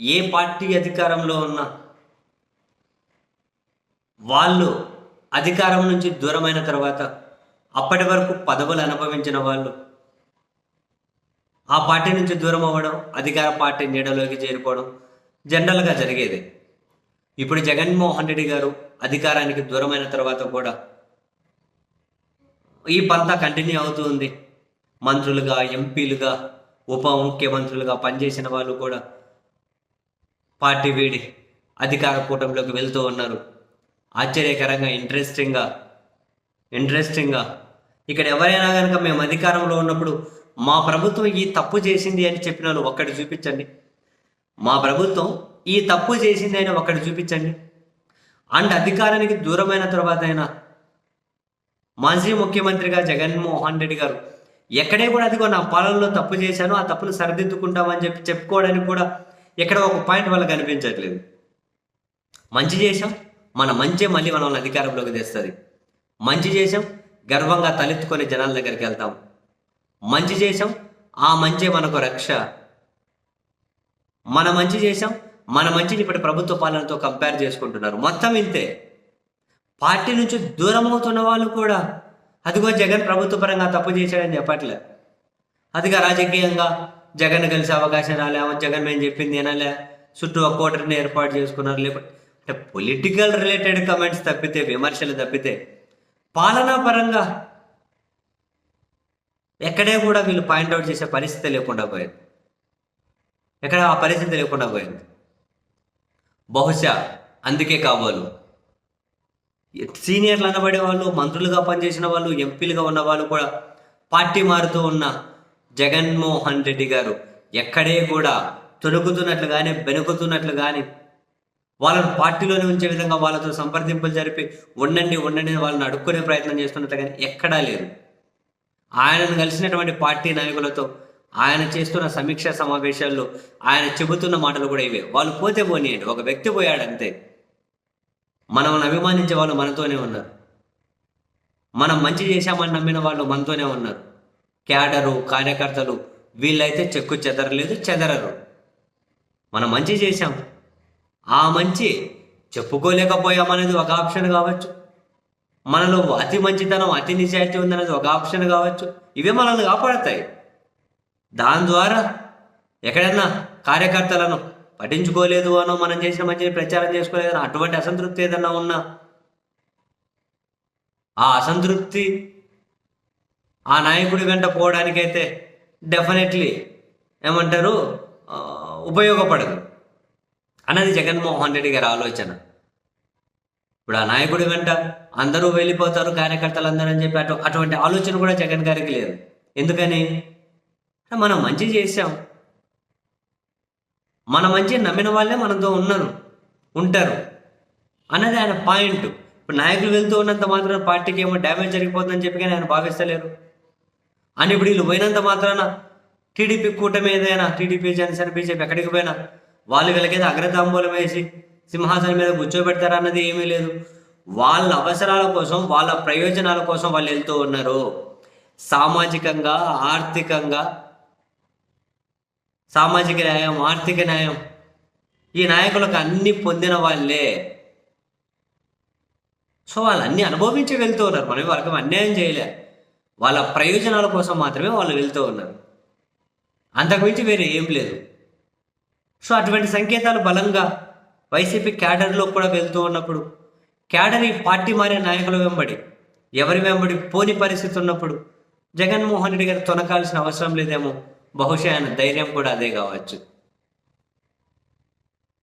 ఏ party అధికారంలో ఉన్నా వాళ్ళు అధికారం నుంచి దూరమైన తర్వాత అప్పటి వరకు పదవులు అనుభవించిన వాళ్ళు ఆ పార్టీ నుంచి దూరం అవ్వడం అధికార పార్టీ నీడలోకి చేరిపోవడం జనరల్గా జరిగేది. ఇప్పుడు జగన్మోహన్ రెడ్డి గారు అధికారానికి దూరమైన తర్వాత కూడా ఈ పంతా కంటిన్యూ అవుతూ ఉంది. మంత్రులుగా ఎంపీలుగా ఉప ముఖ్యమంత్రులుగా పనిచేసిన వాళ్ళు కూడా పార్టీ వీడి అధికార కూటమిలోకి వెళ్తూ ఉన్నారు. ఆశ్చర్యకరంగా ఇంట్రెస్టింగ్గా ఇంట్రెస్టింగ్గా ఇక్కడ ఎవరైనా కనుక మేము అధికారంలో ఉన్నప్పుడు మా ప్రభుత్వం ఈ తప్పు చేసింది అని చెప్పిన వాళ్ళు ఒక్కటి చూపించండి. మా ప్రభుత్వం ఈ తప్పు చేసింది అని ఒక్కటి చూపించండి. అండ్ అధికారానికి దూరమైన తర్వాత అయినా మాజీ ముఖ్యమంత్రిగా జగన్మోహన్ రెడ్డి గారు ఎక్కడే కూడా అదిగో నా పాలనలో తప్పు చేశాను ఆ తప్పును సరిదిద్దుకుంటామని చెప్పి చెప్పుకోవడానికి కూడా ఇక్కడ ఒక పాయింట్ వల్ల కనిపించట్లేదు. మంచి చేసాం మన మంచి మళ్ళీ మనల్ని అధికారంలోకి తెస్తుంది. మంచి చేసాం గర్వంగా తలెత్తుకొని జనాల దగ్గరికి వెళ్తాం. మంచి చేసాం ఆ మంచే మనకు రక్ష. మన మంచి చేసాం మన మంచిని ఇప్పుడు ప్రభుత్వ పాలనతో కంపేర్ చేసుకుంటున్నారు. మొత్తం ఇంతే. పార్టీ నుంచి దూరం అవుతున్న వాళ్ళు కూడా అదిగో జగన్ ప్రభుత్వ పరంగా తప్పు చేశాడని చెప్పట్లే. అదిగా రాజకీయంగా జగన్ కలిసే అవకాశం రాలే జగన్ మేము చెప్పింది వినలే. చుట్టూ ఒక కోటరిని ఏర్పాటు చేసుకున్నారు. లేకపోతే అంటే పొలిటికల్ రిలేటెడ్ కమెంట్స్ తప్పితే విమర్శలు తప్పితే పాలనా పరంగా ఎక్కడే కూడా వీళ్ళు పాయింట్అవుట్ చేసే పరిస్థితి లేకుండా పోయింది. ఎక్కడ ఆ పరిస్థితి లేకుండా పోయింది. బహుశా అందుకే కాబోలు. సీనియర్లు అనబడే వాళ్ళు మంత్రులుగా పనిచేసిన వాళ్ళు ఎంపీలుగా ఉన్న వాళ్ళు కూడా పార్టీ మారుతూ ఉన్న జగన్మోహన్ రెడ్డి గారు ఎక్కడే కూడా తొణుకుతున్నట్లు కానీ బెనుకుతున్నట్లు కానీ వాళ్ళని పార్టీలోనే ఉంచే విధంగా వాళ్ళతో సంప్రదింపులు జరిపి ఉండండి ఉండండి వాళ్ళని అడుక్కునే ప్రయత్నం చేస్తున్నట్లు కానీ ఎక్కడా లేరు. ఆయనను కలిసినటువంటి పార్టీ నాయకులతో ఆయన చేస్తున్న సమీక్షా సమావేశాల్లో ఆయన చెబుతున్న మాటలు కూడా ఇవే. వాళ్ళు పోతే పోనీయండి. ఒక వ్యక్తి పోయాడు అంతే మనల్ని అభిమానించే వాళ్ళు మనతోనే ఉన్నారు. మనం మంచి చేశామని నమ్మిన వాళ్ళు మనతోనే ఉన్నారు. క్యాడరు కార్యకర్తలు వీళ్ళైతే చెక్కు చెదరలేదు చెదరరు. మనం మంచి చేశాం. ఆ మంచి చెప్పుకోలేకపోయామనేది ఒక ఆప్షన్ కావచ్చు. మనలో అతి మంచితనం అతి నిజాయితీ ఉందనేది ఒక ఆప్షన్ కావచ్చు. ఇవే మనల్ని కాపాడతాయి. దాని ద్వారా ఎక్కడైనా కార్యకర్తలను పఠించుకోలేదు అనో మనం చేసిన మంచిని ప్రచారం చేసుకోలేదు అటువంటి అసంతృప్తి ఏదన్నా ఉన్నా ఆ అసంతృప్తి ఆ నాయకుడి వెంట పోవడానికైతే డెఫినెట్లీ ఏమంటారు ఉపయోగపడదు. అన్నది జగన్మోహన్ రెడ్డి గారి ఆలోచన. ఇప్పుడు ఆ నాయకుడి వెంట అందరూ వెళ్ళిపోతారు కార్యకర్తలు అందరూ అని చెప్పి అటు అటువంటి ఆలోచన కూడా జగన్ గారికి లేదు. ఎందుకని? మనం మంచి చేసాం మన మంచి నమ్మిన వాళ్ళే మనతో ఉన్నారు ఉంటారు అన్నది ఆయన పాయింట్. ఇప్పుడు నాయకులు వెళ్తూ ఉన్నంత మాత్రం పార్టీకి ఏమో డ్యామేజ్ జరిగిపోతుందని చెప్పి కానీ ఆయన భావిస్తలేరు. అని ఇప్పుడు వీళ్ళు పోయినంత మాత్రాన టీడీపీ కూటమి ఏదైనా టీడీపీ జనసేన బీజేపీ ఎక్కడికి పోయినా వాళ్ళు వీళ్ళకైతే అగ్రతాంబూలం వేసి సింహాసనం మీద కూర్చోబెడతారా అన్నది ఏమీ లేదు. వాళ్ళ అవసరాల కోసం వాళ్ళ ప్రయోజనాల కోసం వాళ్ళు వెళ్తూ ఉన్నారు. సామాజికంగా ఆర్థికంగా సామాజిక న్యాయం ఆర్థిక న్యాయం ఈ నాయకులకు అన్ని పొందిన వాళ్ళే. సో వాళ్ళు అన్ని అనుభవించి వెళ్తూ ఉన్నారు. మనం వాళ్ళకి అన్యాయం చేయలే. వాళ్ళ ప్రయోజనాల కోసం మాత్రమే వాళ్ళు వెళ్తూ ఉన్నారు. అంతకుమించి వేరే ఏం లేదు. సో అటువంటి సంకేతాలు బలంగా వైసీపీ క్యాడర్లో కూడా వెళ్తూ ఉన్నప్పుడు క్యాడర్ ఈ పార్టీ మారే నాయకుల వెంబడి ఎవరి వెంబడి పోని పరిస్థితి ఉన్నప్పుడు జగన్మోహన్ రెడ్డి గారు తొనకాల్సిన అవసరం లేదేమో బహుశా ఆయన ధైర్యం కూడా అదే కావచ్చు.